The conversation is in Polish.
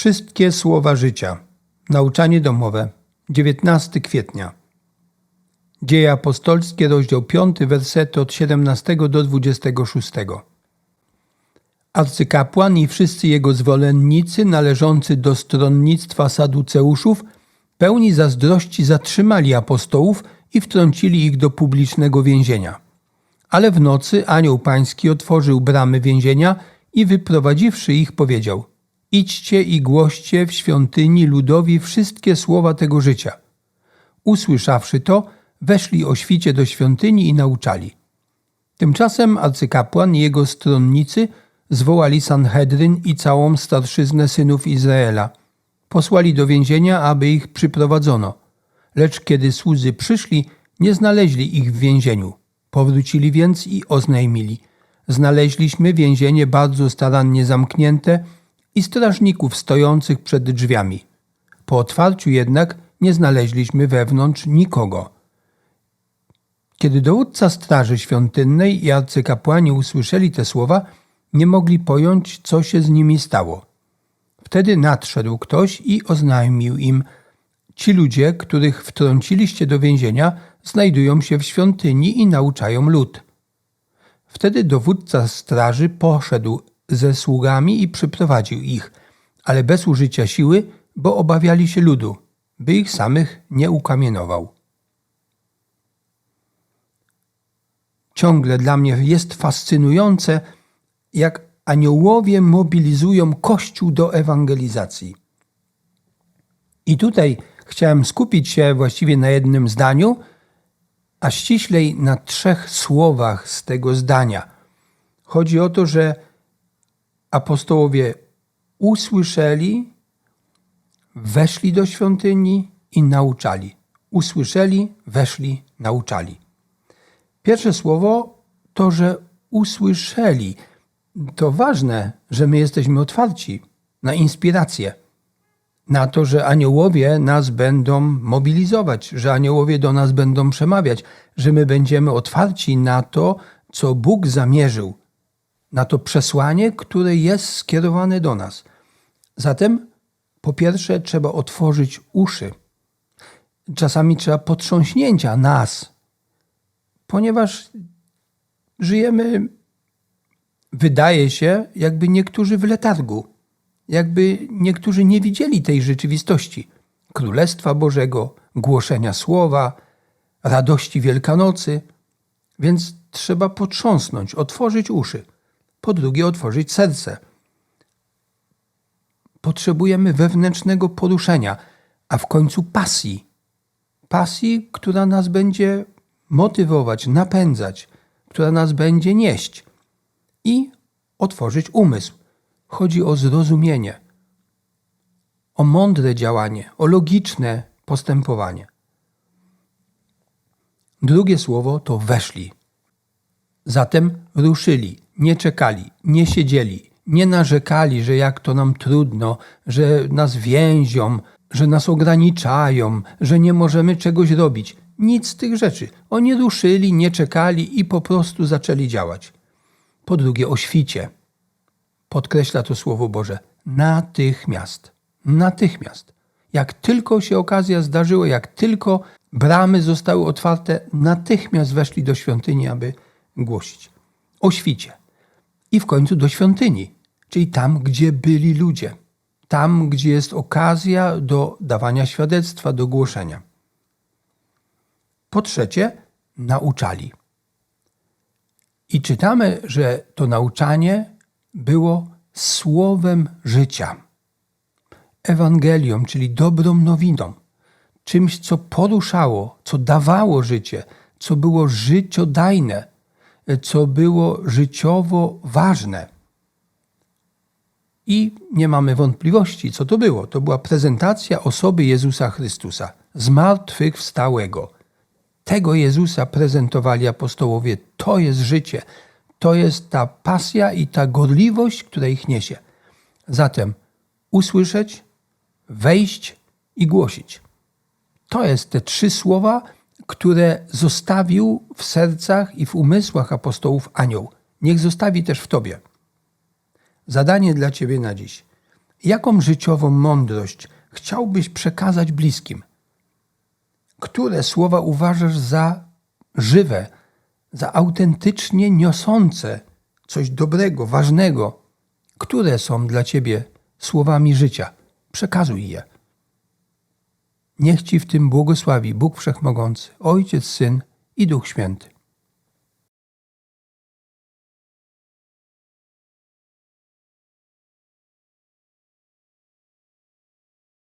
Wszystkie słowa życia. Nauczanie domowe. 19 kwietnia. Dzieje apostolskie, rozdział 5, wersety od 17 do 26. Arcykapłan i wszyscy jego zwolennicy należący do stronnictwa saduceuszów, pełni zazdrości zatrzymali apostołów i wtrącili ich do publicznego więzienia. Ale w nocy anioł pański otworzył bramy więzienia i wyprowadziwszy ich powiedział: Idźcie i głoście w świątyni ludowi wszystkie słowa tego życia. Usłyszawszy to, weszli o świcie do świątyni i nauczali. Tymczasem arcykapłan i jego stronnicy zwołali Sanhedryn i całą starszyznę synów Izraela. Posłali do więzienia, aby ich przyprowadzono. Lecz kiedy słudzy przyszli, nie znaleźli ich w więzieniu. Powrócili więc i oznajmili. Znaleźliśmy więzienie bardzo starannie zamknięte i strażników stojących przed drzwiami. Po otwarciu jednak nie znaleźliśmy wewnątrz nikogo. Kiedy dowódca straży świątynnej i arcykapłani usłyszeli te słowa, nie mogli pojąć, co się z nimi stało. Wtedy nadszedł ktoś i oznajmił im: Ci ludzie, których wtrąciliście do więzienia, znajdują się w świątyni i nauczają lud. Wtedy dowódca straży poszedł ze sługami i przyprowadził ich, ale bez użycia siły, bo obawiali się ludu, by ich samych nie ukamienował. Ciągle dla mnie jest fascynujące, jak aniołowie mobilizują Kościół do ewangelizacji. I tutaj chciałem skupić się właściwie na jednym zdaniu, a ściślej na trzech słowach z tego zdania. Chodzi o to, że apostołowie usłyszeli, weszli do świątyni i nauczali. Usłyszeli, weszli, nauczali. Pierwsze słowo to, że usłyszeli. To ważne, że my jesteśmy otwarci na inspirację, na to, że aniołowie nas będą mobilizować, że aniołowie do nas będą przemawiać, że my będziemy otwarci na to, co Bóg zamierzył, na to przesłanie, które jest skierowane do nas. Zatem, po pierwsze, trzeba otworzyć uszy. Czasami trzeba potrząśnięcia nas, ponieważ żyjemy, wydaje się, jakby niektórzy w letargu, jakby niektórzy nie widzieli tej rzeczywistości Królestwa Bożego, głoszenia słowa, radości Wielkanocy. Więc trzeba potrząsnąć, otworzyć uszy. Po drugie, otworzyć serce. Potrzebujemy wewnętrznego poruszenia, a w końcu pasji. Pasji, która nas będzie motywować, napędzać, która nas będzie nieść. I otworzyć umysł. Chodzi o zrozumienie, o mądre działanie, o logiczne postępowanie. Drugie słowo to weszli. Zatem ruszyli, nie czekali, nie siedzieli, nie narzekali, że jak to nam trudno, że nas więzią, że nas ograniczają, że nie możemy czegoś robić. Nic z tych rzeczy. Oni ruszyli, nie czekali i po prostu zaczęli działać. Po drugie, o świcie. Podkreśla to Słowo Boże. Natychmiast. Natychmiast. Jak tylko się okazja zdarzyła, jak tylko bramy zostały otwarte, natychmiast weszli do świątyni, aby głosić. O świcie. I w końcu do świątyni, czyli tam, gdzie byli ludzie. Tam, gdzie jest okazja do dawania świadectwa, do głoszenia. Po trzecie, nauczali. I czytamy, że to nauczanie było słowem życia. Ewangelią, czyli dobrą nowiną, czymś, co poruszało, co dawało życie, co było życiodajne, co było życiowo ważne. I nie mamy wątpliwości, co to było. To była prezentacja osoby Jezusa Chrystusa, zmartwychwstałego. Tego Jezusa prezentowali apostołowie. To jest życie. To jest ta pasja i ta gorliwość, która ich niesie. Zatem usłyszeć, wejść i głosić. To jest te trzy słowa, które zostawił w sercach i w umysłach apostołów anioł. Niech zostawi też w tobie. Zadanie dla ciebie na dziś. Jaką życiową mądrość chciałbyś przekazać bliskim? Które słowa uważasz za żywe, za autentycznie niosące coś dobrego, ważnego? Które są dla ciebie słowami życia? Przekazuj je. Niech ci w tym błogosławi Bóg Wszechmogący, Ojciec, Syn i Duch Święty.